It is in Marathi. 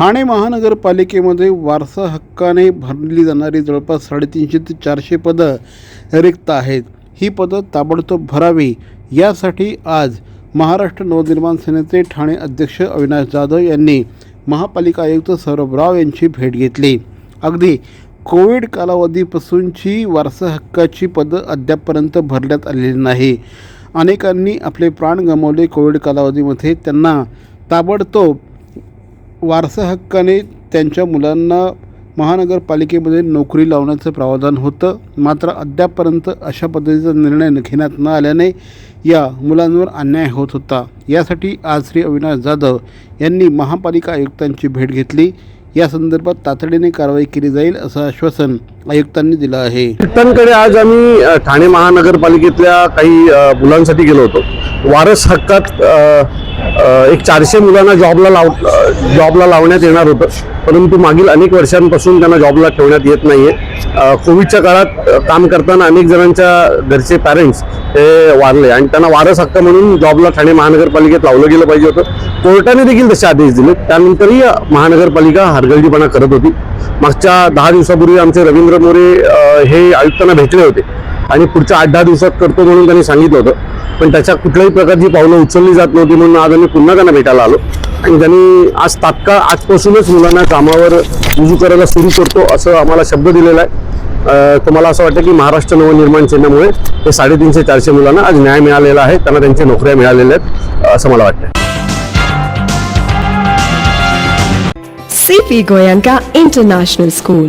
ठाणे महानगरपालिकेमध्ये वारसा हक्काने भरली जाणारी जवळपास साडेतीनशे ते चारशे पदं रिक्त आहेत. ही पदं ताबडतोब भरावी. यासाठी आज महाराष्ट्र नवनिर्माण सेनेचे ठाणे अध्यक्ष अविनाश जाधव यांनी महापालिका आयुक्त सौरभ राव यांची भेट घेतली. अगदी कोविड कालावधीपासूनची वारसा हक्काची पदं अद्यापपर्यंत भरण्यात आलेली नाही. अनेकांनी आपले प्राण गमावले कोविड कालावधीमध्ये. त्यांना ताबडतोब वारसा हक्काने त्यांच्या मुलांना महानगरपालिकेमध्ये नोकरी लावण्याचं प्रावधान होतं. मात्र अद्यापपर्यंत अशा पद्धतीचा निर्णय घेण्यात न आल्याने या मुलांवर अन्याय होत होता. यासाठी आज श्री अविनाश जाधव यांनी महापालिका आयुक्तांची भेट घेतली. या संदर्भात तातडीने कारवाई केली जाईल असं आश्वासन आयुक्तांनी दिलं आहे. आयुक्तांकडे आज आम्ही ठाणे महानगरपालिकेतल्या काही मुलांसाठी गेलो होतो. वारस हक्कात एक चारशे मुलांना जॉबला लाव जॉबला लावण्यात येणार होतं. परंतु मागील अनेक वर्षांपासून त्यांना जॉबला ठेवण्यात येत नाहीये. आहे कोविडच्या काळात काम करताना अनेक जणांच्या घरचे पॅरेंट्स हे वारले. आणि त्यांना वारस हक्क म्हणून जॉबला ठाणे महानगरपालिकेत लावलं गेलं पाहिजे होतं. कोर्टाने देखील तसे आदेश दिले त्यानंतरही महानगरपालिका हरगर्जीपणा करत होती. मागच्या दहा दिवसापूर्वी आमचे रवींद्र मोरे हे आयुक्तांना भेटले होते. आणि पुढच्या आठ दहा दिवसात करतो म्हणून त्यांनी सांगितलं होतं. पण त्याच्या कुठल्याही प्रकारची पावलं उचलली जात नव्हती म्हणून आज आम्ही पुन्हा त्यांना भेटायला आलो. आणि त्यांनी आज तात्काळ आजपासूनच मुलांना कामावर रुजू करायला सुरू करतो असं आम्हाला शब्द दिलेला आहे. तुम्हाला असं वाटतं की महाराष्ट्र नवनिर्माण चिन्हामुळे हे साडेतीनशे चारशे मुलांना आज न्याय मिळालेला आहे त्यांना त्यांच्या नोकऱ्या मिळालेल्या आहेत असं मला वाटतं C P Goenka International School